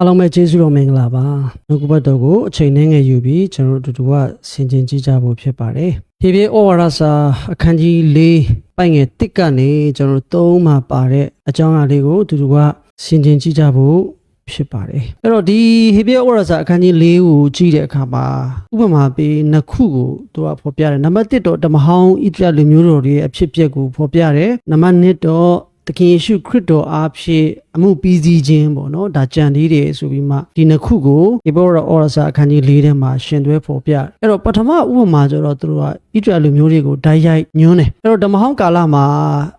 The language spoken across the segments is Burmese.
အားလုံးပဲကျေးဇူးတော်မင်္ဂလာပါနှုတ်ကပတ်တော်ကိုအချိန်နဲ့ငယ်ယူပြီးကျွန်တော်တို့အတူတူကဆင်ခြင်ကြည့်ကြဖို့ဖြစ်ပါတယ်ဒီပြေဩဝါဒစာအခန်းကြီး၄ပိုင်ငယ်တစ်ကနေကျွန်တော်တို့သုံးမှာပါတဲ့အကြောင်းအရာလေးကိုအတူတူကဆင်ခြင်ကြည့်ကြဖို့ဖြစ်ပါတယ်အဲ့တော့ဒီဟေဘရဲဩဝါဒစာအခန်းကြီး၄ကိုကြည့်တဲ့အခါမှာဥပမာပေးနှစ်ခုကိုသူကဖော်ပြတယ်နံပါတ်1တော့ဓမ္မဟောင်းဣသရေလလူမျိုးတော်တွေရဲ့အဖြစ်အပျက်ကိုဖော်ပြတယ်နံပါတ်2တော့ သခင်ယေရှုခရစ်တော်အားဖြင့်အမှုပြီးစီးခြင်းပေါ့နော်ဒါကြံသေးတယ်ဆိုပြီးမှဒီနှစ်ခုကိုဒီဘောရအော်ရစာအခန်းကြီး၄ထဲမှာရှင်သွဲဖော်ပြအဲ့တော့ပထမဥပမာကျတော့သူတို့ကဣတရလူမျိုးတွေကိုဓာတ်ရိုက်ညွှန်းတယ်အဲ့တော့ဓမ္မဟောင်းကာလမှာ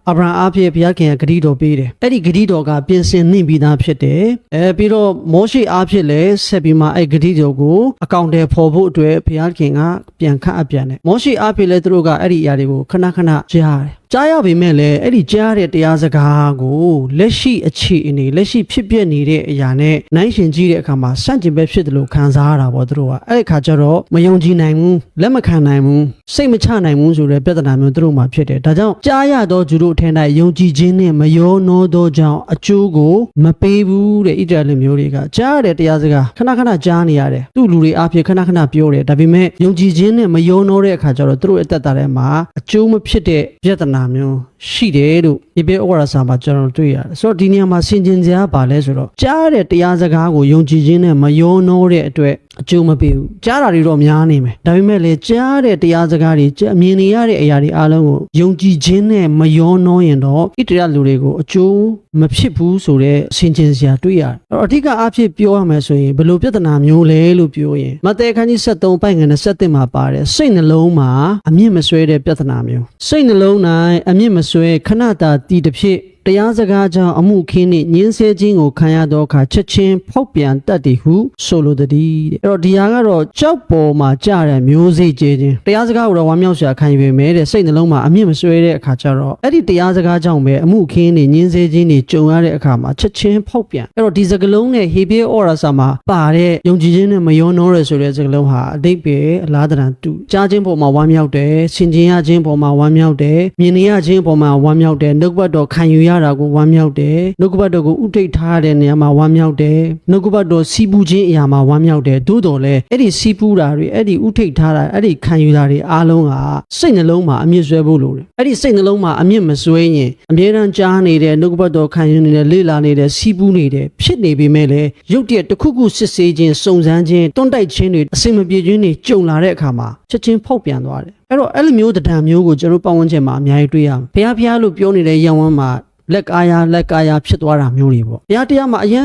အာဗြဟံအားဖြင့်ဘုရားခင်ကဂတိတော်ပေးတယ်အဲ့ဒီဂတိတော်ကပြင်ဆင်နှင့်ပြီးသားဖြစ်တယ်အဲပြီးတော့မောရှေအားဖြင့်လည်းဆက်ပြီးမှအဲ့ဂတိတော်ကိုအကောင့်တွေဖော်ဖို့အတွက်ဘုရားခင်ကပြန်ခန့်အပ်ပြန်တယ်မောရှေအားဖြင့်လည်းသူတို့ကအဲ့ဒီအရာတွေကိုခဏခဏကြားတယ် ကြားရပေမဲ့လည်းအဲ့ဒီကြားတဲ့တရားစကားကိုလက်ရှိအခြေအနေလက်ရှိဖြစ်ပျက်နေတဲ့အရာနဲ့နိုင်ရှင်ကြည့်တဲ့အခါမှာစန့်ကျင်ဘက်ဖြစ်တယ်လို့ခံစားရတာပေါ့သူတို့ကအဲ့ဒီခါကျတော့မယုံကြည်နိုင်ဘူးလက်မခံနိုင်ဘူး စိတ်မချနိုင်ဘူးဆိုတဲ့ပြဿနာမျိုးသူတို့မှာဖြစ်တယ်ဒါကြောင့်ကြားရသောသူတို့အထင်၌ယုံကြည်ခြင်းနဲ့မယောနောသောကြောင့်အကျိုးကိုမပေးဘူးတဲ့ဣတရလမျိုးတွေကကြားရတဲ့တရားစကားခဏခဏကြားနေရတယ်သူ့လူတွေအားဖြင့်ခဏခဏပြောတယ်ဒါပေမဲ့ယုံကြည်ခြင်းနဲ့မယောနောတဲ့အခါကျတော့သူတို့အသက်တာထဲမှာအကျိုးမဖြစ်တဲ့ပြဿနာမျိုးရှိတယ်လို့ဒီဘေဩဝါဒစာမှာကျွန်တော်တွေ့ရတယ်ဆိုတော့ဒီနေရာမှာဆင်ခြင်စရာပါလဲဆိုတော့ကြားတဲ့တရားစကားကိုယုံကြည်ခြင်းနဲ့မယောနောတဲ့အတွက် အကျိုးမပေးဘူးကြားတာတွေတော့များနေမယ်ဒါပေမဲ့လေကြားတဲ့တရားစကားတွေကြားမြင်နေရတဲ့အရာတွေအားလုံးကိုယုံကြည်ခြင်းနဲ့မယောနောရင်တော့ဣတရလူတွေကိုအကျိုးမဖြစ်ဘူးဆိုတော့ဆင်ခြင်စရာတွေ့ရတယ်အဲ့တော့အဓိကအဖြစ်ပြောရမယ်ဆိုရင်ဘယ်လိုပြဿနာမျိုးလဲလို့ပြောရင်မဿဲခန်းကြီး73ပိုင်ငယ်27မှာပါတယ်စိတ်နှလုံးမှာအမြင့်မဆွဲတဲ့ပြဿနာမျိုးစိတ်နှလုံး၌အမြင့်မဆွဲခဏတာတည်တစ်ဖြစ်တရားစကားကြောင့်အမှုခင်းနှင့်ညင်းဆဲခြင်းကိုခံရသောအခါချက်ချင်းဖောက်ပြန်တတ်သည်ဟုဆိုလိုသည်တဲ့အဲ့တော့ဒီဟာကတော့ကြောက်ပေါ်မှာကြတဲ့မျိုးစိတ်ကျဲခြင်းတရားစကားကိုတော့ဝမ်းမြောက်စရာခံယူပေမဲ့တဲ့စိတ်နှလုံးမှာအမြင့်မဆွဲတဲ့အခါကျတော့အဲ့ဒီတရားစကားကြောင့်ပဲအမှုခင်းနှင့်ညင်းဆဲခြင်းတွေကြုံရတဲ့အခါမှာချက်ချင်းဖောက်ပြန်အဲ့တော့ဒီစကလုံးနဲ့ဟေဘရဲဩရာစာမှာပါတဲ့ယုံကြည်ခြင်းနဲ့မယောနောရဲဆိုတဲ့စကလုံးဟာအတိတ်ပဲအလားတန်တူကြားခြင်းပေါ်မှာဝမ်းမြောက်တယ်ဆင်ခြင်ရခြင်းပေါ်မှာဝမ်းမြောက်တယ်မြင်နေရခြင်းပေါ်မှာဝမ်းမြောက်တယ်နှုတ်ကပတ်တော်ခံယူရတာကိုဝမ်းမြောက်တယ်နှုတ်ကပတ်တော်ကိုဥထိတ်ထားတဲ့နေရာမှာဝမ်းမြောက်တယ်နှုတ်ကပတ်တော်စီးပူခြင်းအရာမှာဝမ်းမြောက်တယ်သို့တော်လည်းအဲ့ဒီစီးပူတာတွေအဲ့ဒီဥထိတ်ထားတာအဲ့ဒီခံယူတာတွေအားလုံးကစိတ်နှလုံးမှာအမြင့်ဆွဲဖို့လိုတယ်အဲ့ဒီစိတ်နှလုံးမှာအမြင့်မဆွဲရင်အမြဲတမ်းကြားနေတဲ့နှုတ်ကပတ်တော်ခံယူနေတဲ့လေ့လာနေတဲ့စီးပူနေတဲ့ဖြစ်နေပေမဲ့လည်းရုပ်တရက်တစ်ခုခုစစ်ဆေးခြင်းစုံစမ်းခြင်းတွန်းတိုက်ခြင်းတွေအစင်မပြေခြင်းတွေကြုံလာတဲ့အခါမှာချက်ချင်းဖောက်ပြန်သွားတယ်အဲ့တော့အဲ့လိုမျိုးတံမျိုးကိုကျွန်တော်ပတ်ဝန်းကျင်မှာအများကြီးတွေ့ရမယ်ဘုရားဖျားလို့ပြောနေတဲ့ရန်ဝန်းမှာ လက်ကာယာလက်ကာယာဖြစ်သွားတာမျိုးတွေပေါ့ဘုရားတရားမှာအယံ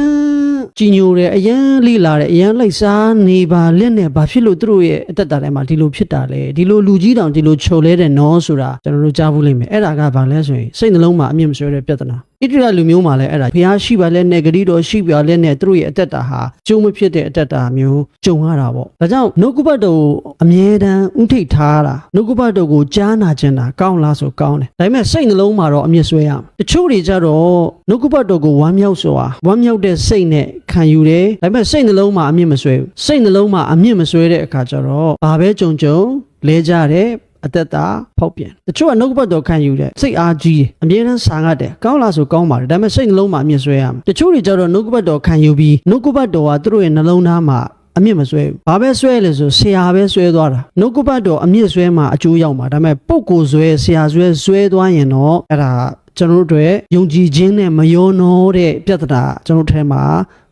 ကြီးညိုတယ်အယံလိလာတယ်အယံလိုက်စားနေပါလက်နဲ့ဘာဖြစ်လို့သူတို့ရဲ့အသက်တာထဲမှာဒီလိုဖြစ်တာလဲဒီလိုလူကြီးတောင်ဒီလိုချုပ်လဲတဲ့နော်ဆိုတာကျွန်တော်တို့ကြားဘူးလိမ့်မယ်အဲ့ဒါကဘာလဲဆိုရင်စိတ်နှလုံးမှာအမြင့်မဆွဲတဲ့ပြဿနာ ဣတရလူမျိုးမှာလည်းအဲ့ဒါဘုရားရှိပါလဲနဲ့ဂတိတော်ရှိပါလဲနဲ့သူတို့ရဲ့အသက်တာဟာကျုံမဖြစ်တဲ့အသက်တာမျိုးကြုံရတာပေါ့ဒါကြောင့်နှုတ်ကပတ်တော်ကိုအမြဲတမ်းဥထိတ်ထားတာနှုတ်ကပတ်တော်ကိုကြားနာခြင်းတာကောင်းလားဆိုကောင်းတယ်ဒါပေမဲ့စိတ်နှလုံးမှာတော့အမြင့်ဆွဲရမယ်တချို့တွေကြတော့နှုတ်ကပတ်တော်ကိုဝမ်းမြောက်စွာဝမ်းမြောက်တဲ့စိတ်နဲ့ခံယူတယ်ဒါပေမဲ့စိတ်နှလုံးမှာအမြင့်မဆွဲဘူးစိတ်နှလုံးမှာအမြင့်မဆွဲတဲ့အခါကျတော့ဘာပဲကြုံကြုံလဲကြတယ် အသက်တာဖောက်ပြန်တချို့ကနှုတ်ကပတ်တော်ခံယူတယ်စိတ်အားကြီးတယ်အမြဲတမ်းစာငတ်တယ်ကောင်းလားဆိုကောင်းပါတယ်ဒါပေမဲ့စိတ်နှလုံးမှာအမြင့်ဆွဲရမယ်တချို့တွေကြတော့နှုတ်ကပတ်တော်ခံယူပြီးနှုတ်ကပတ်တော်ကသူတို့ရဲ့နှလုံးသားမှာအမြင့်မဆွဲဘူး။ဘာပဲဆွဲလဲဆိုဆရာပဲဆွဲသွားတာ။နှုတ်ကပတ်တော်အမြင့်ဆွဲမှာအကျိုးရောက်မှာဒါပေမဲ့ပုပ်ကိုဆွဲဆရာဆွဲဆွဲသွားရင်တော့အဲ့ဒါကျွန်တော်တို့အတွက်ယုံကြည်ခြင်းနဲ့မယောနောတဲ့ပြဿနာကျွန်တော်တို့ထဲမှာ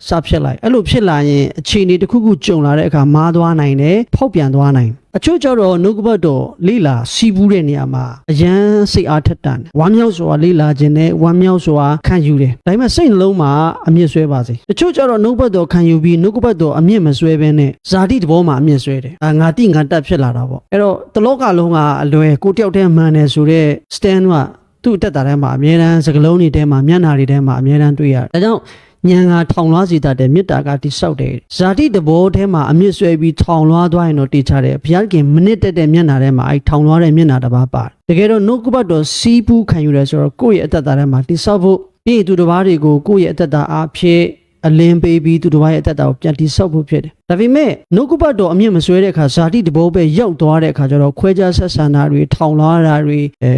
စဖြစ်လိုက်အဲ့လိုဖြစ်လာရင်အခြေအနေတစ်ခုခုကြုံလာတဲ့အခါမားသွားနိုင်တယ်ဖောက်ပြန်သွားနိုင်တယ် အချို့ကျတော့နှုတ်ကပတ်တော်လိလာစီးပူးတဲ့နေရာမှာအယမ်းစိတ်အားထက်တန်တယ်ဝမ်းမြောက်စွာလိလာခြင်းနဲ့ဝမ်းမြောက်စွာခံယူတယ်ဒါပေမဲ့စိတ်နှလုံးမှာအမြင့်ဆွဲပါစေတချို့ကျတော့နှုတ်ကပတ်တော်ခံယူပြီးနှုတ်ကပတ်တော်အမြင့်မဆွဲဘဲနဲ့ဇာတိတဘောမှာအမြင့်ဆွဲတယ်အာငါတိငါတက်ဖြစ်လာတာပေါ့အဲ့တော့တလောကလုံးကအလွယ်ကိုတယောက်တည်းမှန်တယ်ဆိုတော့ stand ကသူ့အတက်တာထဲမှာအမြဲတမ်းစကလုံးတွေထဲမှာမျက်နှာတွေထဲမှာအမြဲတမ်းတွေ့ရတယ်ဒါကြောင့် ညံကထောင်လွှားစီတတ်တဲ့မေတ္တာကတိဆောက်တယ်ဇာတိတဘောထဲမှာအမြင့်ဆွဲပြီးထောင်လွှားသွားရင်တော့တိချတယ်ဘုရားခင်မနစ်တက်တဲ့မျက်နှာထဲမှာအဲထောင်လွှားတဲ့မျက်နှာတစ်ပါးပါတယ်တကယ်တော့နှုတ်ကပတ်တော်စီးပူးခံယူတယ်ဆိုတော့ကိုယ့်ရဲ့အသက်တာထဲမှာတိဆောက်ဖို့ပြီးသူတစ်ပါးတွေကိုကိုယ့်ရဲ့အသက်တာအားဖြင့်အလင်းပေးပြီးသူတစ်ပါးရဲ့အသက်တာကိုပြန်တိဆောက်ဖို့ဖြစ်တယ် ဒါဒါပေမဲ့နှုတ်ကပတ်တော်အမြင့်မဆွဲတဲ့အခါဇာတိတဘောပဲရောက်သွားတဲ့အခါကျတော့ခွဲခြားဆက်ဆံတာတွေထောင်လာတာတွေအဲ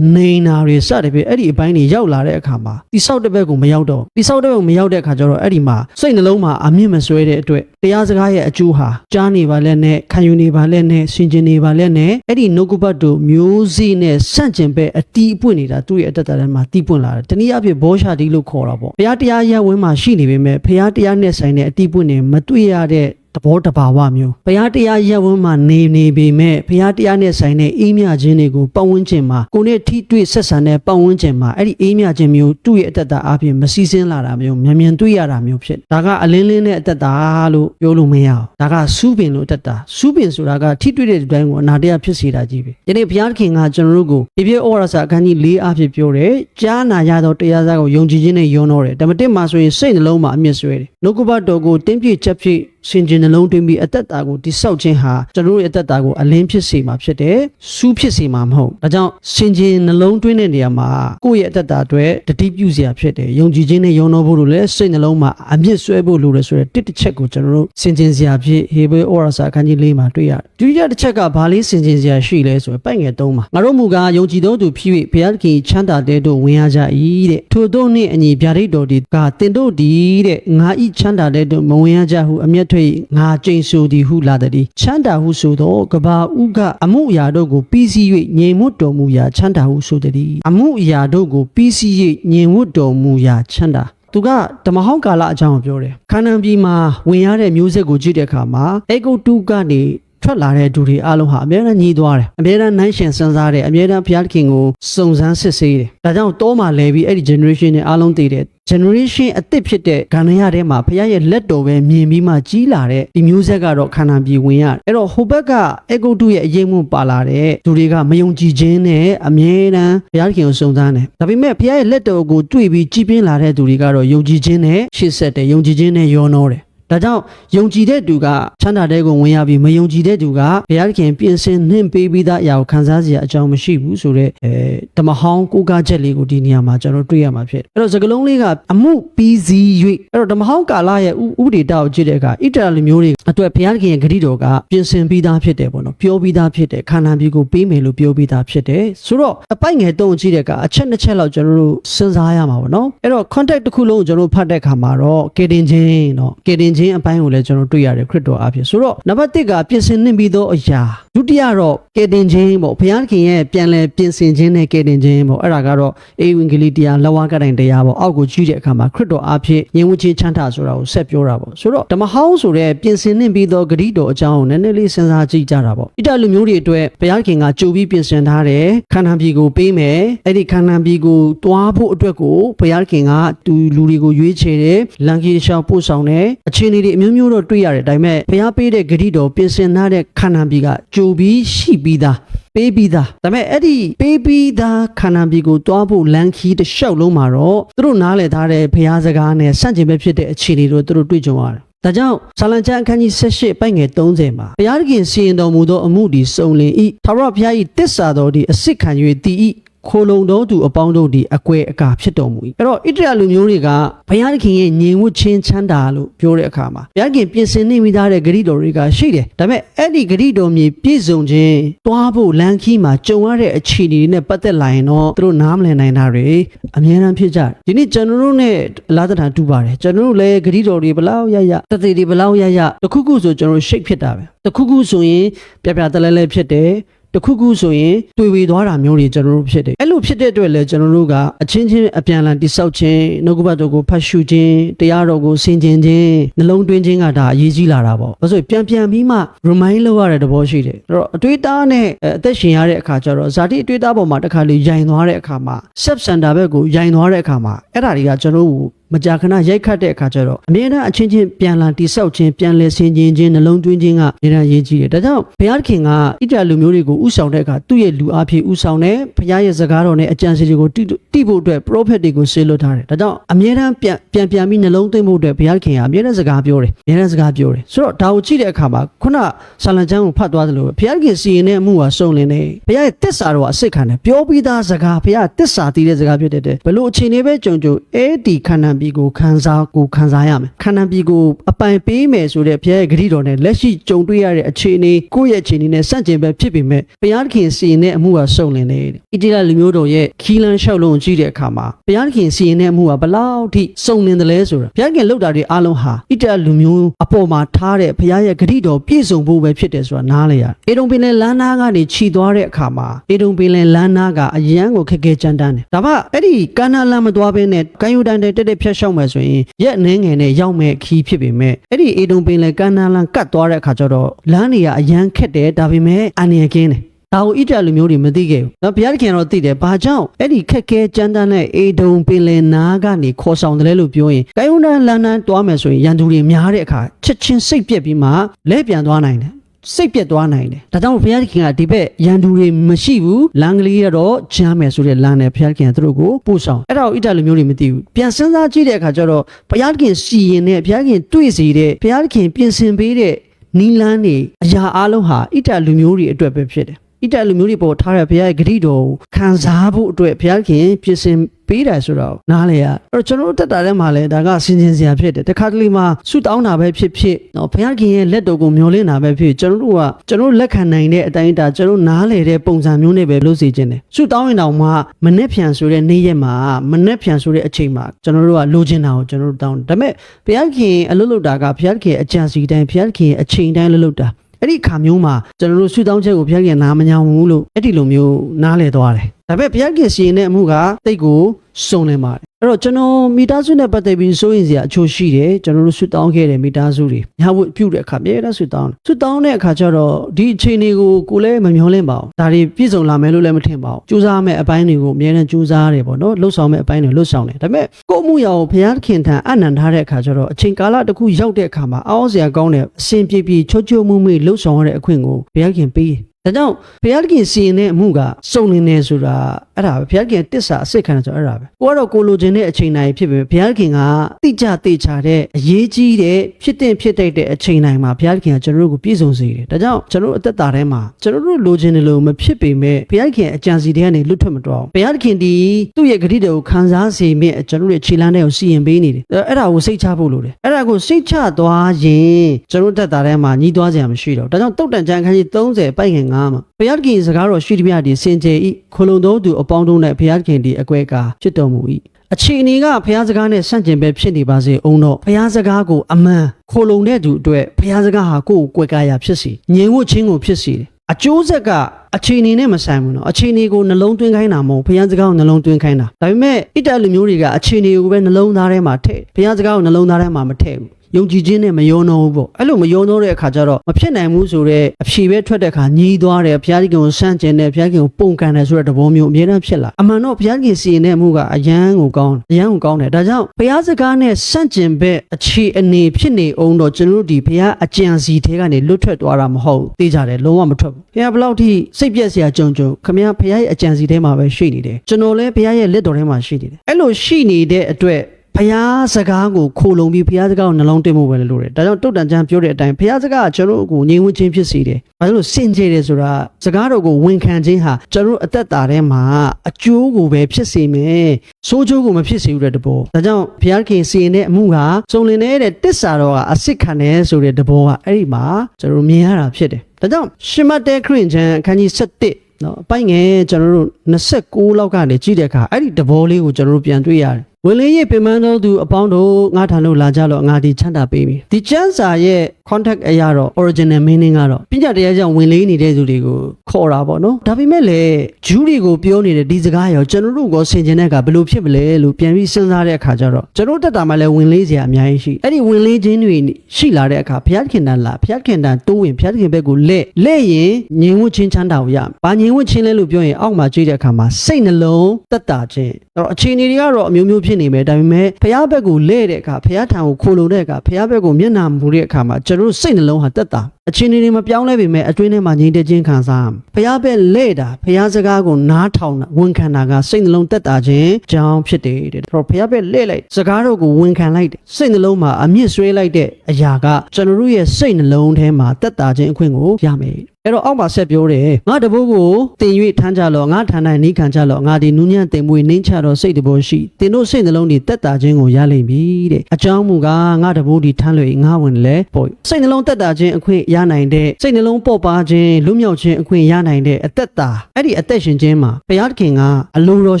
နေနာတွေစတဲ့ပြအဲ့ဒီအပိုင်းတွေရောက်လာတဲ့အခါမှာတိဆောက်တဲ့ဘက်ကိုမရောက်တော့တိဆောက်တဲ့ဘက်ကိုမရောက်တဲ့အခါကျတော့အဲ့ဒီမှာစိတ်နှလုံးမှာအမြင့်မဆွဲတဲ့အတွက်တရားစကားရဲ့အကျိုးဟာကြားနေပါလဲနဲ့ခံယူနေပါလဲနဲ့ဆင်ခြင်နေပါလဲနဲ့အဲ့ဒီနှုတ်ကပတ်တော်မျိုးစေ့နဲ့ဆန့်ကျင်ဘက်အတီးအပွင့်နေတာသူ့ရဲ့အတ္တထဲမှာတီးပွင့်လာတယ်တနည်းအားဖြင့်ဘောရှာတီလို့ခေါ်တာပေါ့ဘုရားတရားရဲ့ဝင်းမှာရှိနေပေမဲ့ဘုရားတရားနဲ့ဆိုင်တဲ့အတီးပွင့်နေမတွေ့ရတဲ့ သဘောတဘာဝမျိုးဘုရားတရားရက်ဝန်းမှာနေနေပေမဲ့ဘုရားတရားနဲ့ဆိုင်တဲ့အေးမြခြင်းတွေကိုပတ်ဝန်းကျင်မှာကိုယ်နဲ့ထိတွေ့ဆက်ဆံတဲ့ပတ်ဝန်းကျင်မှာအဲ့ဒီအေးမြခြင်းမျိုးသူ့ရဲ့အတ္တတာအပြင်မစီးစင်းလာတာမျိုးမြန်မြန်တွေ့ရတာမျိုးဖြစ်ဒါကအလင်းလင်းတဲ့အတ္တတာလို့ပြောလို့မရအောင်ဒါကစူးပင်လို့အတ္တတာစူးပင်ဆိုတာကထိတွေ့တဲ့တိုင်းကိုအနာတရားဖြစ်စေတာကြီးပဲဒီနေ့ဘုရားခင်ကကျွန်တော်တို့ကိုဒီပြည့်ဩဝါဒစာအခန်းကြီး၄အဖြစ်ပြောတယ်ကြားနာရသောတရားစကားကိုယုံကြည်ခြင်းနဲ့ယုံတော့တယ်ဓမ္မတစ်မှာဆိုရင်စိတ်နှလုံးမှာအမြင့်ဆွဲတယ် နှုတ်ကပတ်တော်ကိုတင်းပြည့်ချက်ပြည့်စင်ကြင်နှလုံးသွင်းပြီးအသက်တာကိုတိဆောက်ခြင်းဟာကျွန်တော်တို့ရဲ့အသက်တာကိုအလင်းဖြစ်စေမှာဖြစ်တယ်။စူးဖြစ်စေမှာမဟုတ်။ဒါကြောင့်စင်ကြင်နှလုံးသွင်းတဲ့နေရာမှာကိုယ့်ရဲ့အသက်တာအတွက်တတိပြုစရာဖြစ်တယ်။ယုံကြည်ခြင်းနဲ့ယုံတော်ဖို့လို့လည်းစိတ်နှလုံးမှာအမြင့်ဆွဲဖို့လိုတယ်ဆိုတဲ့တစ်တစ်ချက်ကိုကျွန်တော်တို့စင်ကြင်စရာဖြစ်ဟေဘဲဩရစာအခန်းကြီး၄မှာတွေ့ရတယ်။ဒုတိယတစ်ချက်ကဘာလေးစင်ကြင်စရာရှိလဲဆိုရင်ပိုက်ငယ်၃မှာငါတို့မူကားယုံကြည်သောသူဖြစ်၍ဘုရားသခင်ချမ်းသာတဲ့တို့ဝင်ရကြ၏တဲ့။ထို့သောနှင့်အညီဗျာဒိတ်တော်ဒီကတင်တို့ဒီတဲ့ငါဤချမ်းသာတဲ့တို့မဝင်ရကြဟုအမျက်ထွက်ငါကြိမ်ဆိုသည်ဟုလာသည်ချမ်းသာဟုဆိုသောကဘာဥကအမှုအရာတို့ကိုပြီးစီး၍ငြိမ်ဝတ်တော်မူရာချမ်းသာဟုဆိုသည်အမှုအရာတို့ကိုပြီးစီး၍ငြိမ်ဝတ်တော်မူရာချမ်းသာသူကဓမ္မဟောင်းကာလအကြောင်းကိုပြောတယ်ခန္ဓာပြည်မှာဝင်ရတဲ့မျိုးဆက်ကိုကြည့်တဲ့အခါမှာအေဂုတ်တုကနေ ထွက်လာတဲ့သူတွေအားလုံးဟာအများနဲ့ညီးသွားတယ်အများနဲ့နိုင်ရှင်စံစားတယ်အများနဲ့ဘုရားသခင်ကိုစုံစမ်းစစ်ဆေးတယ်ဒါကြောင့်တောမှာလဲပြီးအဲ့ဒီ generation နဲ့အားလုံးတည်တယ် generation အသစ်ဖြစ်တဲ့ဂန္ဓရထဲမှာဘုရားရဲ့လက်တော်ပဲမြင်ပြီးမှကြီးလာတဲ့ဒီမျိုးဆက်ကတော့ခန္ဓာပြည်ဝင်ရတယ်အဲ့တော့ဟိုဘက်ကအဂုတ်တုရဲ့အရေးမှုပါလာတဲ့သူတွေကမယုံကြည်ခြင်းနဲ့အမြဲတမ်းဘုရားသခင်ကိုစုံစမ်းတယ်ဒါပေမဲ့ဘုရားရဲ့လက်တော်ကိုတွေ့ပြီးကြည်ပြင်းလာတဲ့သူတွေကတော့ယုံကြည်ခြင်းနဲ့ရှေ့ဆက်တယ်ယုံကြည်ခြင်းနဲ့ယောနောတယ် ဒါကြောင့်ယုံကြည်တဲ့သူကချမ်းသာတဲ့ကိုဝင်ရပြီးမယုံကြည်တဲ့သူကဘုရားသခင်ပြင်ဆင်နှင့်ပေးပြီးသားအရာကိုခံစားစရာအကြောင်းမရှိဘူးဆိုတော့အဲဓမ္မဟောင်းကိုးကားချက်လေးကိုဒီနေရာမှာကျွန်တော်တွေ့ရမှာဖြစ်တယ်အဲ့တော့စကလုံးလေးကအမှုပြီးစီး၍အဲ့တော့ဓမ္မဟောင်းကာလရဲ့ဥပဒေတောက်ကြည့်တဲ့အခါဣတရာလူမျိုးတွေအတွက်ဘုရားသခင်ရဲ့ဂရုတော်ကပြင်ဆင်ပြီးသားဖြစ်တယ်ပေါ့နော်ပြောပြီးသားဖြစ်တယ်ခန္ဓာပြည်ကိုပေးမယ်လို့ပြောပြီးသားဖြစ်တယ်ဆိုတော့အပိုက်ငယ်တုံးကြည့်တဲ့အခါအချက်နှစ်ချက်လောက်ကျွန်တော်တို့စဉ်းစားရမှာပေါ့နော်အဲ့တော့ contact တစ်ခုလုံးကိုကျွန်တော်တို့ဖတ်တဲ့အခါမှာတော့ကေတင်ချင်းเนาะကေတင် ချင်းအပိုင်းကိုလည်းကျွန်တော်တွေ့ရတယ်ခရစ်တော်အဖြစ်ဆိုတော့နံပါတ်1ကပြင်ဆင်နှင့်ပြီးသောအရာဒုတိယတော့ကေတင်ချင်းပေါ့ဘုရားခင်ရဲ့ပြန်လဲပြင်ဆင်ခြင်းနဲ့ကေတင်ချင်းပေါ့အဲ့ဒါကတော့အေဝံဂေလိတရားလဝါကတိုင်တရားပေါ့အောက်ကိုကြည့်တဲ့အခါမှာခရစ်တော်အဖြစ်ယဉ်ဝချင်းချမ်းသာဆိုတာကိုဆက်ပြောတာပေါ့ဆိုတော့ဓမ္မဟောင်းဆိုတဲ့ပြင်ဆင်နှင့်ပြီးသောဂရိတော်အကြောင်းကိုနည်းနည်းလေးစဉ်းစားကြည့်ကြတာပေါ့ဣတလူမျိုးတွေအတွက်ဘုရားခင်ကကြိုပြီးပြင်ဆင်ထားတယ်ခန္ဓာပြည်ကိုပေးမယ်အဲ့ဒီခန္ဓာပြည်ကိုတွားဖို့အတွက်ကိုဘုရားခင်ကသူလူတွေကိုရွေးချယ်တယ်လန်ကီရှောင်ပို့ဆောင်တယ်အခြေအနေတွေအမျိုးမျိုးတော့တွေ့ရတယ်ဒါပေမဲ့ဘုရားပေးတဲ့ဂရိတော်ပြင်ဆင်ထားတဲ့ခန္ဓာပြည်ကကြိုပြီးရှိပြီးသားပေးပြီးသားဒါပေမဲ့အဲ့ဒီပေးပြီးသားခန္ဓာပြည်ကိုတွားဖို့လန်ခီတစ်လျှောက်လုံးမှာတော့သူတို့နားလည်ထားတဲ့ဘုရားစကားနဲ့ဆန့်ကျင်ဘက်ဖြစ်တဲ့အခြေအနေတွေသူတို့တွေ့ကြုံရတယ်ဒါကြောင့်ဆာလံကျမ်းအခန်းကြီး78ပိုက်ငယ်30မှာဘုရားသခင်စီရင်တော်မူသောအမှုဒီစုံလင်ဤသာရဘုရား၏တစ္ဆာတော်ဒီအစ်စ်ခံ၍တည်ဤ ခိုလုံတော်သူအပေါင်းတို့ဒီအကွဲအကာဖြစ်တော်မူ၏အဲ့တော့ဣတရလူမျိုးတွေကဘုရားသခင်ရဲ့ညီဝတ်ချင်းချမ်းသာလို့ပြောတဲ့အခါမှာဘုရားခင်ပြင်ဆင်နေမိသားတဲ့ဂရိတော်တွေကရှိတယ်ဒါပေမဲ့အဲ့ဒီဂရိတော်မြေပြည့်စုံခြင်းတွားဖို့လမ်းခီးမှာကြုံရတဲ့အခြေအနေတွေနဲ့ပတ်သက်လာရင်တော့သူတို့နားမလည်နိုင်တာတွေအများအားဖြင့်ဖြစ်ကြတယ်ဒီနေ့ကျွန်တော်တို့နဲ့လာသနာတူပါတယ်ကျွန်တော်တို့လည်းဂရိတော်တွေဘလောက်ရရတသက်တွေဘလောက်ရရတခုခုဆိုကျွန်တော်တို့ရှိတ်ဖြစ်တာပဲတခုခုဆိုရင်ပြပြတလဲလဲဖြစ်တယ် တခုခုဆိုရင်တွေ့ဝေသွားတာမျိုးတွေကျွန်တော်တို့ဖြစ်တယ်အဲ့လိုဖြစ်တဲ့အတွက်လည်းကျွန်တော်တို့ကအချင်းချင်းအပြန်အလှန်တိဆောက်ခြင်းနှုတ်ကပတ်တော်ကိုဖတ်ရှုခြင်းတရားတော်ကိုဆင်ခြင်ခြင်းနှလုံးသွင်းခြင်းကဒါအရေးကြီးလာတာပေါ့ဘာလို့ပြန်ပြန်ပြီးမှ remind လုပ်ရတဲ့သဘောရှိတယ်အဲ့တော့အတွေ့အတားနဲ့အသက်ရှင်ရတဲ့အခါကျတော့ဇာတိအတွေ့အတားပေါ်မှာတစ်ခါလေယိုင်သွားတဲ့အခါမှာ sub center ဘက်ကိုယိုင်သွားတဲ့အခါမှာအဲ့ဒါတွေကကျွန်တော်တို့မကြာခဏရိုက်ခတ်တဲ့အခါကျတော့အမြဲတမ်းအချင်းချင်းပြန်လာတိဆောက်ခြင်းပြန်လဲဆင်ခြင်ခြင်းနှလုံးသွင်းခြင်းကအမြဲတမ်းရေးကြီးတယ်ဒါကြောင့်ဘုရားခင်ကဣတရလူမျိုးတွေကိုဥဆောင်တဲ့အခါသူ့ရဲ့လူအားဖြင့်ဥဆောင်တယ်ဘုရားရဲ့စကားတော်နဲ့အကြံစီတွေကိုတိတိဖို့အတွက် prophet တွေကိုဆေးလွတ်ထားတယ်ဒါကြောင့်အမြဲတမ်းပြန်ပြန်ပြန်ပြီးနှလုံးသွင်းဖို့အတွက်ဘုရားခင်ကအမြဲတမ်းစကားပြောတယ်အမြဲတမ်းစကားပြောတယ်ဆိုတော့ဒါကိုကြည့်တဲ့အခါမှာခုနဆာလံကျမ်းကိုဖတ်သွားသလိုဘုရားခင်စီရင်တဲ့အမှုဟာစုံလင်နေဘုရားရဲ့တစ္ဆာတော်ကအစ်စ်ခံတယ်ပြောပြီးသားစကားဘုရားတစ္ဆာတည်တဲ့စကားဖြစ်တဲ့ဘလို့အခြေအနေပဲကြုံကြုံအဲ့ဒီခန္ဓာပြည်ကိုခန်းစားကိုခန်းစားရမယ်ခန္ဓာပြည်ကိုအပိုင်ပေးမယ်ဆိုတဲ့ဘုရားရဲ့ဂရုတော်နဲ့လက်ရှိကြုံတွေ့ရတဲ့အခြေအနေကိုယ့်ရဲ့အခြေအနေနဲ့စန့်ကျင်ဘက်ဖြစ်ပေမဲ့ဘုရားသခင်စီရင်တဲ့အမှုဟာစုံလင်တယ်ဣတိလလူမျိုးတော်ရဲ့ခီးလန်းလျှောက်လုံးကြည့်တဲ့အခါမှာဘုရားသခင်စီရင်တဲ့အမှုဟာဘလောက်ထိစုံလင်တယ်လဲဆိုတာဘုရားသခင်လုပ်တာတွေအားလုံးဟာဣတိလလူမျိုးအပေါ်မှာထားတဲ့ဘုရားရဲ့ဂရုတော်ပြည့်စုံဖို့ပဲဖြစ်တယ်ဆိုတာနားလေရတယ်အေဒုံပင်လယ်လမ်းနာကနေခြီသွားတဲ့အခါမှာအေဒုံပင်လယ်လမ်းနာကအယံကိုခက်ခဲကြမ်းတမ်းတယ်ဒါမှအဲ့ဒီကာနာလမ်းမသွားဘဲနဲ့ကံယူတန်တဲ့တက်တက်ဖြတ်ရှောက်မယ်ဆိုရင်ရက်အနှင်းငယ်နဲ့ရောက်မဲ့ခီးဖြစ်ပေမဲ့အဲ့ဒီအေဒုံပင်လယ်ကာနာလမ်းကတ်သွားတဲ့အခါကျတော့လမ်းတွေကအယံခက်တယ်ဒါပေမဲ့အန္တရာယ်ကင်းတယ်ဒါကိုဣတလူမျိုးတွေမသိခဲ့ဘူး။နော်ဘုရားသခင်တော့သိတယ်။ဘာကြောင့်အဲ့ဒီခက်ခဲကြမ်းတမ်းတဲ့အေဒုံပင်လယ်နာကနေခေါ်ဆောင်တယ်လဲလို့ပြောရင်ကိုင်ဝနန်လန်နန်တွားမယ်ဆိုရင်ရန်သူတွေများတဲ့အခါချက်ချင်းစိတ်ပြက်ပြီးမှလဲပြန်သွားနိုင်တယ်။ စိတ်ပြက်သွားနိုင်တယ်။ဒါကြောင့်ဘုရားသခင်ကဒီဘက်ရန်သူတွေမရှိဘူး။လမ်းကလေးကတော့ချမ်းမယ်ဆိုတဲ့လမ်းနဲ့ဘုရားသခင်ကသူတို့ကိုပို့ဆောင်။အဲ့ဒါကိုဣတလူမျိုးတွေမသိဘူး။ပြန်စဉ်းစားကြည့်တဲ့အခါကျတော့ဘုရားသခင်စီရင်တဲ့ဘုရားသခင်တွေ့စီတဲ့ဘုရားသခင်ပြင်ဆင်ပေးတဲ့နီလန်းတွေအရာအလုံးဟာဣတလူမျိုးတွေအတွက်ပဲဖြစ်တယ်။ ဣတလူမျိုးတွေပေါ်ထားတဲ့ဘုရားရဲ့ဂရုတော်ကိုခံစားဖို့အတွက်ဘုရားခင်ပြင်ဆင်ပေးတယ်ဆိုတော့နားလေရအဲ့တော့ကျွန်တော်တို့တက်တာထဲမှာလည်းဒါကဆင်ခြင်စရာဖြစ်တယ်တခါတလေမှာဆုတောင်းတာပဲဖြစ်ဖြစ်နော်ဘုရားခင်ရဲ့လက်တော်ကိုမျှော်လင့်တာပဲဖြစ်ဖြစ်ကျွန်တော်တို့ကကျွန်တော်တို့လက်ခံနိုင်တဲ့အတိုင်းအတာကျွန်တော်တို့နားလေတဲ့ပုံစံမျိုးနဲ့ပဲလုပ်စီခြင်းတယ်ဆုတောင်းရင်တောင်မှမနှက်ဖြန်ဆိုတဲ့နေ့ရက်မှာမနှက်ဖြန်ဆိုတဲ့အချိန်မှာကျွန်တော်တို့ကလိုချင်တာကိုကျွန်တော်တို့တောင်းတယ်ဒါပေမဲ့ဘုရားခင်အလုပ်လုပ်တာကဘုရားခင်အကြံစီတိုင်းဘုရားခင်အချိန်တိုင်းလုပ်လုပ်တာ အဲ့ဒီခါမျိုးမှာကျွန်တော်တို့ဆူတောင်းချက်ကိုဘုရားခင်နားမညောင်းဘူးလို့အဲ့ဒီလိုမျိုးနားလဲသွားတယ်။ဒါပေမဲ့ဘုရားခင်စီရင်တဲ့အမှုကတိတ်ကိုစုံလင်ပါတယ်။ အဲ့တော့ကျွန်တော်မိသားစုနဲ့ပတ်သက်ပြီးစိုးရင်စရာအချို့ရှိတယ်ကျွန်တော်တို့ဆူတောင်းခဲ့တဲ့မိသားစုတွေညာဝတ်ပြုတဲ့အခါမြေရဆူတောင်းတယ်ဆူတောင်းတဲ့အခါကျတော့ဒီအခြေအနေကိုကိုလည်းမမျောလင့်ပါဘူး။ဒါတွေပြည့်စုံလာမယ်လို့လည်းမထင်ပါဘူး။ကြိုးစားမဲ့အပိုင်းတွေကိုအများနဲ့ကြိုးစားရတယ်ပေါ့နော်။လှုပ်ဆောင်မဲ့အပိုင်းတွေလှုပ်ဆောင်တယ်။ဒါပေမဲ့ကိုယ့်အမှုရာကိုဘုရားခင်ထံအနံထားတဲ့အခါကျတော့အချိန်ကာလတစ်ခုရောက်တဲ့အခါမှာအောင်းစရာကောင်းတဲ့အစဉ်ပြေပြေချောချောမှုမှုလှုပ်ဆောင်ရတဲ့အခွင့်ကိုဘုရားခင်ပေးတယ်။ ဒါကြောင့်ဘုရားသခင်စီရင်တဲ့အမှုကစုံလင်နေဆိုတာအဲ့ဒါပဲဘုရားသခင်တစ္ဆာအစစ်ခံတယ်ဆိုအဲ့ဒါပဲကိုကတော့ကိုလိုချင်တဲ့အချိန်တိုင်းဖြစ်ပေမဲ့ဘုရားသခင်ကတိကျတိကျတဲ့အရေးကြီးတဲ့ဖြစ်တဲ့ဖြစ်တတ်တဲ့အချိန်တိုင်းမှာဘုရားသခင်ကကျွန်တော်တို့ကိုပြည့်စုံစေတယ်ဒါကြောင့်ကျွန်တော်တို့အသက်တာထဲမှာကျွန်တော်တို့လိုချင်တယ်လို့မဖြစ်ပေမဲ့ဘုရားသခင်အကြံစီတွေကနေလွတ်ထွက်မတော်အောင်ဘုရားသခင်ဒီသူ့ရဲ့ဂရုတော်ကိုခံစားစေမြင့်ကျွန်တော်တို့ရဲ့ခြေလမ်းတွေကိုစီရင်ပေးနေတယ်အဲ့ဒါကိုစိတ်ချဖို့လိုတယ်အဲ့ဒါကိုစိတ်ချသွားရင်ကျွန်တော်တို့သက်တာထဲမှာညီးသွားစရာမရှိတော့ဘူးဒါကြောင့်တုတ်တန်ချန်ခန်းကြီး30ပိုက်ငယ်9မှာဘုရားသခင်စကားတော်ရှိသမျှဒီစင်ကြယ်ဤခလုံးတော်သူအပေါင်းတို့နဲ့ဘုရားသခင်ဒီအကွဲကာဖြစ်တော်မူ၏အခြေအနေကဘုရားစကားနဲ့ဆန့်ကျင်ပဲဖြစ်နေပါစေအောင်တော့ဘုရားစကားကိုအမှန်ခိုလုံတဲ့သူအတွက်ဘုရားစကားဟာကိုယ့်ကိုကွယ်ကာရာဖြစ်စေငြိမ်ဝတ်ခြင်းကိုဖြစ်စေတယ်အကျိုးဆက်ကအခြေအနေနဲ့မဆိုင်ဘူးနော်အခြေအနေကိုနှလုံးသွင်းခိုင်းတာမဟုတ်ဘုရားစကားကိုနှလုံးသွင်းခိုင်းတာဒါပေမဲ့ဣတလူမျိုးတွေကအခြေအနေကိုပဲနှလုံးသားထဲမှာထည့်ဘုရားစကားကိုနှလုံးသားထဲမှာမထည့်ဘူး ယုံကြည်ခြင်းနဲ့မယုံတော့ဘူးပေါ့အဲ့လိုမယုံတော့တဲ့အခါကျတော့မဖြစ်နိုင်ဘူးဆိုတော့အဖြေပဲထွက်တဲ့အခါညီးသွားတယ်ဘုရားခင်ကိုစန့်ကျင်တယ်ဘုရားခင်ကိုပုံကန်တယ်ဆိုတဲ့သဘောမျိုးအများအားဖြစ်လာအမှန်တော့ဘုရားခင်စီရင်တဲ့အမှုကအယံကိုကောင်းအယံကိုကောင်းတယ်ဒါကြောင့်ဘုရားစကားနဲ့စန့်ကျင်ဘက်အခြေအနေဖြစ်နေအောင်တော့ကျွန်တော်တို့ဒီဘုရားအကြံစီထဲကနေလွတ်ထွက်သွားတာမဟုတ်ဘူးသိကြတယ်လုံးဝမထွက်ဘူးဘုရားဘယ်လောက်ထိစိတ်ပြက်စရာကြုံကြုံခမရဘုရားရဲ့အကြံစီထဲမှာပဲရှိနေတယ်ကျွန်တော်လည်းဘုရားရဲ့လက်တော်ထဲမှာရှိနေတယ်အဲ့လိုရှိနေတဲ့အတွက် ဖျားစကားကိုခိုလုံပြီးဖျားစကားကိုနှလုံးသွင်းဖို့ပဲလို့ရတယ်။ဒါကြောင့်တုတ်တန်ချမ်းပြောတဲ့အတိုင်းဖျားစကားကကျွန်တော်တို့ကိုငြိမ်ဝှက်ခြင်းဖြစ်စေတယ်။ဘာလို့စင်ကြယ်တယ်ဆိုတာစကားတော်ကိုဝန်ခံခြင်းဟာကျွန်တော်တို့အသက်တာထဲမှာအကျိုးကိုပဲဖြစ်စေမယ်။ဆိုးကျိုးကိုမဖြစ်စေဘူးတဲ့တဘော။ဒါကြောင့်ဖျားခင်စီရင်တဲ့အမှုကစုံလင်နေတဲ့တစ္ဆာတော်ကအစ်စ်ခံတယ်ဆိုတဲ့တဘောကအဲ့ဒီမှာကျွန်တော်တို့မြင်ရတာဖြစ်တယ်။ဒါကြောင့်ရှမတ်တဲခရင်ချန်အခန်းကြီး7နော်အပိုင်ငယ်ကျွန်တော်တို့26လောက်ကနေကြည့်တဲ့အခါအဲ့ဒီတဘောလေးကိုကျွန်တော်တို့ပြန်တွေ့ရတယ် ဝင်လေးရဲ့ပင်မသောသူအပေါင်းတို့ငါထံလို့လာကြလို့ငါဒီချမ်းသာပေးပြီဒီကျမ်းစာရဲ့ contact အရာတော့ original meaning ကတော့ပြညတ်တရားကြောင့်ဝင်လေးနေတဲ့သူတွေကိုခေါ်တာပေါ့နော်ဒါပေမဲ့လေဂျူးတွေကိုပြောနေတဲ့ဒီစကားရောကျွန်တော်တို့ကိုဆင်ခြင်တဲ့အခါဘယ်လိုဖြစ်မလဲလို့ပြန်ပြီးစဉ်းစားတဲ့အခါကျတော့ကျွန်တော်တက်တာမှလည်းဝင်လေးစရာအများကြီးရှိအဲ့ဒီဝင်လေးခြင်းတွေရှိလာတဲ့အခါဘုရားခင်တန်လာဘုရားခင်တန်တိုးဝင်ဘုရားခင်ဘက်ကိုလက်လက်ရင်ငြိမ်ဝှချင်းချမ်းသာကိုရမယ်ဘာငြိမ်ဝှချင်းလဲလို့ပြောရင်အောက်မှာကြည့်တဲ့အခါမှာစိတ်နှလုံးတက်တာခြင်းအဲ့တော့အခြေအနေတွေကတော့အမျိုးမျိုးဖြစ်နေမယ်ဒါပေမဲ့ဘုရားဘက်ကိုလဲတဲ့အခါဘုရားထံကိုခိုလုံတဲ့အခါဘုရားဘက်ကိုမျက်နှာမူတဲ့အခါမှာကျွန်တော်တို့စိတ်နှလုံးဟာတက်တာ အချင်းတွေမပြောင်းလဲပေမဲ့အတွင်းထဲမှာငြိမ်သက်ခြင်းခံစားရမယ်ဖျားပဲလဲ့တာဖျားစကားကိုနားထောင်တာဝန်ခံတာကစိတ်နှလုံးသက်တာခြင်းကြောင်းဖြစ်တယ်တဲ့တော့ဖျားပဲလဲ့လိုက်စကားတော့ကိုဝန်ခံလိုက်တယ်စိတ်နှလုံးမှာအမြင့်ဆွဲလိုက်တဲ့အရာကကျွန်တော်တို့ရဲ့စိတ်နှလုံးထဲမှာသက်တာခြင်းအခွင့်ကိုရမယ်အဲ့တော့အောက်မှာဆက်ပြောတယ်ငါတဘိုးကိုတင်၍ထမ်းကြလောငါထမ်းနိုင်နိခံကြလောငါဒီနူးညံ့တင်မွေနှင်းချတော့စိတ်တဘိုးရှိတင်တို့စိတ်နှလုံးဒီတက်တာခြင်းကိုရလိမ့်မည်တဲ့အကြောင်းမူကားငါတဘိုးဒီထမ်းလို့ငါဝင်လဲပေါ့စိတ်နှလုံးတက်တာခြင်းအခွင့်ရနိုင်တဲ့စိတ်နှလုံးပေါ့ပါခြင်းလွတ်မြောက်ခြင်းအခွင့်ရနိုင်တဲ့အသက်တာအဲ့ဒီအသက်ရှင်ခြင်းမှာဘုရားသခင်ကအလိုတော်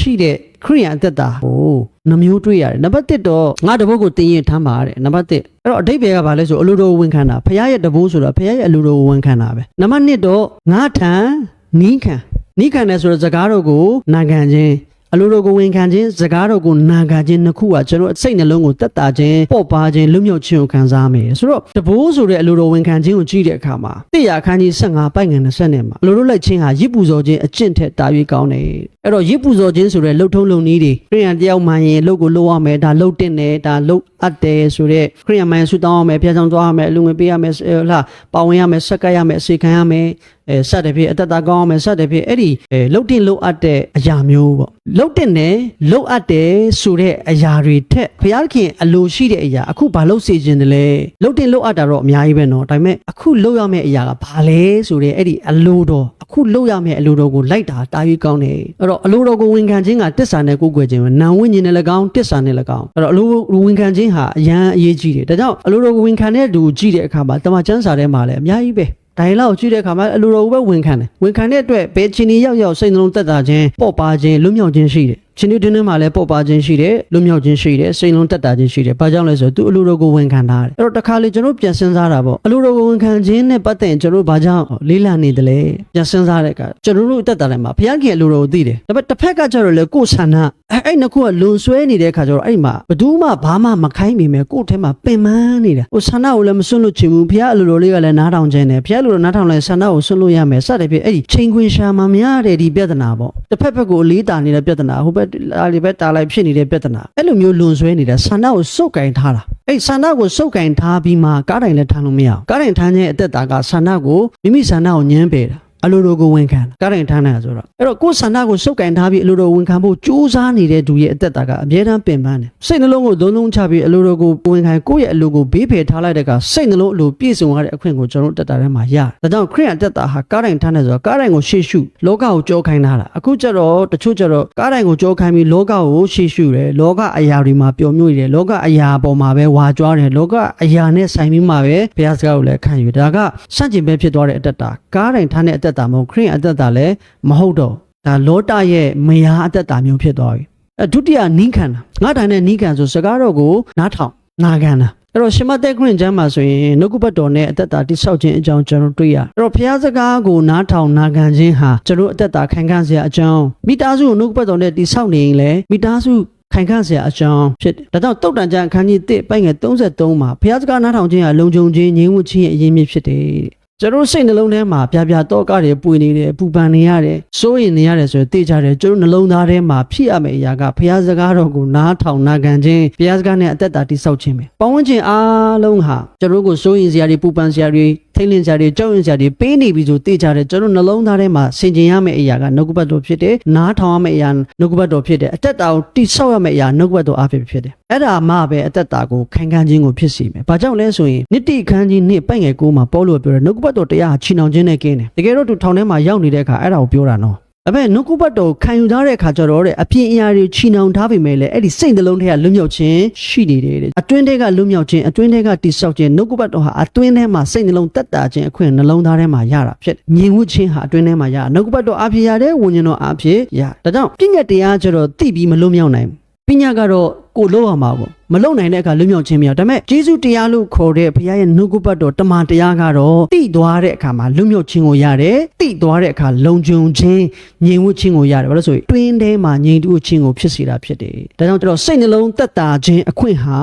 ရှိတဲ့ခရိယန်အသက်တာဟိုနှမျိုးတွေ့ရတယ်နံပါတ်1တော့ငါတဘိုးကိုတင်ရင်ထမ်းပါတဲ့နံပါတ်1အဲ့တော့အတိတ်ဘယ်ကဘာလဲဆိုအလိုတော်ဝန်ခံတာဖခင်ရဲ့တဘိုးဆိုတော့ဖခင်ရဲ့အလိုတော်ဝန်ခံတာပဲနံပါတ်2တော့ငါထံနီးခံနီးခံတယ်ဆိုတော့စကားတော်ကိုနာခံခြင်း အလိုတော်ကိုဝန်ခံခြင်းစကားတော်ကိုနာခံခြင်းနှစ်ခုကကျွန်တော်စိတ်နှလုံးကိုတက်တာခြင်းပေါ့ပါခြင်းလွတ်မြောက်ခြင်းကိုခံစားမယ်ဆိုတော့တဘိုးဆိုတဲ့အလိုတော်ဝန်ခံခြင်းကိုကြည့်တဲ့အခါမှာတိရအခန်းကြီး15ပိုက်ငယ်20နဲ့မှာအလိုတော်လိုက်ခြင်းဟာရစ်ပူဇော်ခြင်းအကျင့်ထက်တာ၍ကောင်းတယ်အဲ့တော့ရစ်ပူဇော်ခြင်းဆိုတဲ့လှုပ်ထုံးလုံနည်းတွေခရိယန်တယောက်မှန်ရင်လှုပ်ကိုလှုပ်ရမယ်ဒါလှုပ်တင်တယ်ဒါလှုပ်အပ်တယ်ဆိုတဲ့ခရိယန်မှန်ဆူတောင်းရမယ်ဖျားချောင်းသွားရမယ်အလူငွေပေးရမယ်ဟလာပါဝင်ရမယ်ဆက်ကပ်ရမယ်အစီခံရမယ်အဲစတဲ့ဖြစ်အသက်တာကောင်းအောင်မယ်စတဲ့ဖြစ်အဲ့ဒီအဲလှုပ်တင်လှုပ်အပ်တဲ့အရာမျိုးပေါ့လှုပ်တင်တယ်လှုပ်အပ်တယ်ဆိုတဲ့အရာတွေထက်ဘုရားခင်အလိုရှိတဲ့အရာအခုဘာလှုပ်စေခြင်းတလဲလှုပ်တင်လှုပ်အပ်တာတော့အများကြီးပဲเนาะဒါပေမဲ့အခုလှုပ်ရမယ့်အရာကဘာလဲဆိုတဲ့အဲ့ဒီအလိုတော်အခုလှုပ်ရမယ့်အလိုတော်ကိုလိုက်တာတာ၍ကောင်းတယ်အဲ့ တော့အလိုတော်ကိုဝန်ခံခြင်းကတစ္ဆာနဲ့ကိုယ်ကွယ်ခြင်းပဲနာဝိညာဉ်နဲ့၎င်းတစ္ဆာနဲ့၎င်းအဲ့တော့အလိုဝန်ခံခြင်းဟာအရန်အရေးကြီးတယ်ဒါကြောင့်အလိုတော်ကိုဝန်ခံတဲ့သူကြည့်တဲ့အခါမှာတမန်ကျမ်းစာထဲမှာလည်းအများကြီးပဲဒိုင်လောက်ကြည့်တဲ့အခါမှာအလိုတော်ကိုပဲဝန်ခံတယ်ဝန်ခံတဲ့အတွက်ဘယ်ချင်းကြီးရောက်ရောက်စိတ်နှလုံးသက်သာခြင်းပေါ့ပါခြင်းလွတ်မြောက်ခြင်းရှိတယ် ချင်းဒီတင်းထဲမှာလည်းပေါ့ပါခြင်းရှိတယ်လွတ်မြောက်ခြင်းရှိတယ်စိတ်လုံးတက်တာခြင်းရှိတယ်ဘာကြောင့်လဲဆိုတော့သူအလိုတော်ကိုဝန်ခံထားတယ်အဲ့တော့တစ်ခါလေကျွန်တော်ပြန်စဉ်းစားတာပေါ့အလိုတော်ကိုဝန်ခံခြင်းနဲ့ပတ်သက်ရင်ကျွန်တော်ဘာကြောင့်လေးလာနေတယ်လဲပြန်စဉ်းစားတဲ့အခါကျွန်တော်တို့တက်တာလည်းမှာဘုရားခင်အလိုတော်ကိုသိတယ်ဒါပေမဲ့တစ်ဖက်ကကျတော့လေကိုယ်ဆန္ဒအဲ့အဲ့နှစ်ခုကလွန်ဆွဲနေတဲ့အခါကျတော့အဲ့မှာဘယ်သူမှဘာမှမခိုင်းမိမယ်ကိုယ့်ထဲမှာပင်ပန်းနေတာဟိုဆန္ဒကိုလည်းမစွန့်လို့ချင်ဘူးဘုရားအလိုတော်လေးကလည်းနားထောင်ခြင်းတယ်ဘုရားအလိုတော်နားထောင်လဲဆန္ဒကိုစွန့်လို့ရမယ်စတဲ့ဖြစ်အဲ့ဒီချိန်ခွင်ရှာမှမရတဲ့ဒီပြဿနာပေါ့တစ်ဖက်ဖက်ကိုအလေးတာနေတဲ့ပြဿနာဟိုဘက်အားလေးဘက်တာလိုက်ဖြစ်နေတဲ့ပြဿနာအဲ့လိုမျိုးလွန်ဆွဲနေတာဆန္ဒကိုစုပ်ကင်ထားတာအဲ့ဆန္ဒကိုစုပ်ကင်ထားပြီးမှကားတိုင်လည်းထမ်းလို့မရအောင်ကားတိုင်ထမ်းခြင်းအသက်တာကဆန္ဒကိုမိမိဆန္ဒကိုညှင်းပယ်တာ အလိုတော်ကိုဝန်ခံကားတိုင်ထမ်းတာဆိုတော့အဲ့တော့ကိုယ်ဆန္ဒကိုစုပ်ကင်ထားပြီးအလိုတော်ဝန်ခံဖို့ကြိုးစားနေတဲ့သူရဲ့အသက်တာကအမြဲတမ်းပင်ပန်းတယ်စိတ်နှလုံးကိုသုံးလုံးချပြီးအလိုတော်ကိုဝန်ခံကိုယ့်ရဲ့အလိုကိုဘေးဖယ်ထားလိုက်တဲ့ကစိတ်နှလုံးအလိုပြည့်စုံရတဲ့အခွင့်ကိုကျွန်တော်တို့တက်တာထဲမှာရတယ်ဒါကြောင့်ခရိယန်တက်တာဟာကားတိုင်ထမ်းတယ်ဆိုတော့ကားတိုင်ကိုရှေ့ရှုလောကကိုကြောခိုင်းထားတာအခုကျတော့တချို့ကျတော့ကားတိုင်ကိုကြောခိုင်းပြီးလောကကိုရှေ့ရှုတယ်လောကအရာတွေမှာပျော်မြွေ့တယ်လောကအရာပေါ်မှာပဲဝါကြွားတယ်လောကအရာနဲ့ဆိုင်ပြီးမှပဲဘုရားစကားကိုလည်းခံယူဒါကစန့်ကျင်ပဲဖြစ်သွားတဲ့အတက်တာကားတိုင်ထမ်းတဲ့အတက်တာမဟုတ်ခရိယန်အတက်တာလည်းမဟုတ်တော့ဒါလောတရဲ့မယားအတက်တာမျိုးဖြစ်သွားပြီအဲဒုတိယနီးခံတာငါတိုင်နဲ့နီးခံဆိုစကားတော့ကိုနားထောင်နာခံတာအဲ့တော့ရှမသက်ခရင်ကျမ်းမှာဆိုရင်နှုတ်ကပတ်တော်နဲ့အသက်တာတိဆောက်ခြင်းအကြောင်းကျွန်တော်တွေ့ရအဲ့တော့ဘုရားစကားကိုနားထောင်နာခံခြင်းဟာကျွန်တော်အသက်တာခံခံစရာအကြောင်းမိသားစုကိုနှုတ်ကပတ်တော်နဲ့တိဆောက်နေရင်လေမိသားစုခိုင်ခန့်စရာအကြောင်းဖြစ်တယ်။ဒါကြောင့်တုတ်တန်ကျန်အခန်းကြီး1ပိုင်ငယ်33မှာဘုရားစကားနားထောင်ခြင်းဟာလုံခြုံခြင်းငြိမ်ဝှက်ခြင်းရဲ့အရင်းမြစ်ဖြစ်တယ်တဲ့။ ကျွန်တော်စိတ်နှလုံးထဲမှာပြပြတော့ကတွေပွေနေတယ်ပူပန်နေရတယ်စိုးရင်နေရတယ်ဆိုရင်သိကြတယ်ကျွန်တော်နှလုံးသားထဲမှာဖြစ်ရမယ့်အရာကဘုရားစကားတော်ကိုနားထောင်နာခံခြင်းဘုရားစကားနဲ့အသက်တာတိဆောက်ခြင်းပဲ။ပဝန်းကျင်အားလုံးဟာကျွန်တော်ကိုစိုးရင်စရာတွေပူပန်စရာတွေ ထိတ်လန့်စရာတွေကြောက်ရွံ့စရာတွေပေးနေပြီဆိုသိကြတယ်ကျွန်တော်နှလုံးသားထဲမှာဆင်ခြင်ရမယ့်အရာကနှုတ်ကပတ်တော်ဖြစ်တယ်နားထောင်ရမယ့်အရာနှုတ်ကပတ်တော်ဖြစ်တယ်အသက်တာကိုတိဆောက်ရမယ့်အရာနှုတ်ကပတ်တော်အဖြစ်ဖြစ်တယ်အဲ့ဒါမှပဲအသက်တာကိုခိုင်ခံခြင်းကိုဖြစ်စေမယ်ဘာကြောင့်လဲဆိုရင်နိတိခန်းကြီးနှစ်ပိုက်ငယ်ကိုမှာပေါလို့ပြောတယ်နှုတ်ကပတ်တော်တရားဟာချီနှောင်ခြင်းနဲ့ကင်းတယ်တကယ်တော့သူထောင်ထဲမှာရောက်နေတဲ့အခါအဲ့ဒါကိုပြောတာနော် အမေနှုတ်ကပတ်တော်ခံယူထားတဲ့အခါကျတော့တဲ့အပြင်အရာတွေချီနှောင်ထားပေမဲ့လည်းအဲ့ဒီစိတ်နှလုံးထဲကလွတ်မြောက်ခြင်းရှိနေတယ်တဲ့အတွင်းထဲကလွတ်မြောက်ခြင်းအတွင်းထဲကတိဆောက်ခြင်းနှုတ်ကပတ်တော်ဟာအတွင်းထဲမှာစိတ်နှလုံးတက်တာခြင်းအခွင့်နှလုံးသားထဲမှာရတာဖြစ်တယ်။မြင်ဝတ်ခြင်းဟာအတွင်းထဲမှာရနှုတ်ကပတ်တော်အဖြစ်ရတယ်ဝိညာဉ်တော်အဖြစ်ရဒါကြောင့်ပြည့်ညတ်တရားကျတော့တိပြီးမလွတ်မြောက်နိုင်ဘူးပညာကတော့ကိုလောက်ရမှာပေါ့မလုံနိုင်တဲ့အခါလွတ်မြောက်ခြင်းမရဒါပေမဲ့ဂျေဇုတရားလို့ခေါ်တဲ့ဘုရားရဲ့နှုတ်ကပတ်တော်တမန်တရားကတော့တိသွားတဲ့အခါမှာလွတ်မြောက်ခြင်းကိုရတယ်တိသွားတဲ့အခါလုံခြုံခြင်းငြိမ်ဝတ်ခြင်းကိုရတယ်ဘာလို့ဆိုရင်တွင်းထဲမှာငြိမ်တူခြင်းကိုဖြစ်စေတာဖြစ်တယ်ဒါကြောင့်ကျွန်တော်စိတ်နှလုံးသက်သာခြင်းအခွင့်ဟာ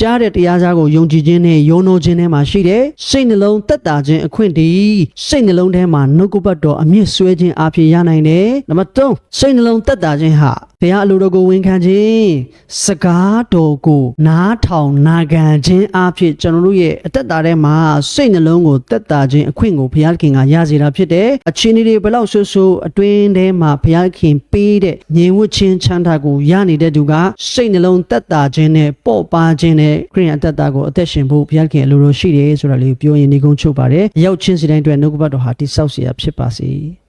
ကြားတဲ့တရားစားကိုယုံကြည်ခြင်းနဲ့ယုံနိုးခြင်းထဲမှာရှိတယ်စိတ်နှလုံးသက်သာခြင်းအခွင့်ဒီစိတ်နှလုံးထဲမှာနှုတ်ကပတ်တော်အမြင့်ဆွဲခြင်းအဖြစ်ရနိုင်တယ်နံပါတ်3စိတ်နှလုံးသက်သာခြင်းဟာဘုရားအလိုတော်ကိုဝန်ခံခြင်းစကကားတော်ကိုနားထောင်နာခံခြင်းအဖြစ်ကျွန်တော်တို့ရဲ့အသက်တာထဲမှာစိတ်နှလုံးကိုသက်တာခြင်းအခွင့်ကိုဘုရားခင်ကရစေတာဖြစ်တယ်အခြေအနေတွေဘယ်လောက်ဆိုးဆိုးအတွင်းထဲမှာဘုရားခင်ပေးတဲ့ငြိမ်ဝှက်ခြင်းချမ်းသာကိုရနေတဲ့သူကစိတ်နှလုံးသက်တာခြင်းနဲ့ပေါ့ပါခြင်းနဲ့ခရိယန်အသက်တာကိုအသက်ရှင်ဖို့ဘုရားခင်အလိုတော်ရှိတယ်ဆိုတာလေးကိုပြောရင်ဒီကုန်းချုပ်ပါတယ်ရောက်ချင်းစီတိုင်းအတွက်နှုတ်ကပတ်တော်ဟာတိဆောက်เสียဖြစ်ပါစေ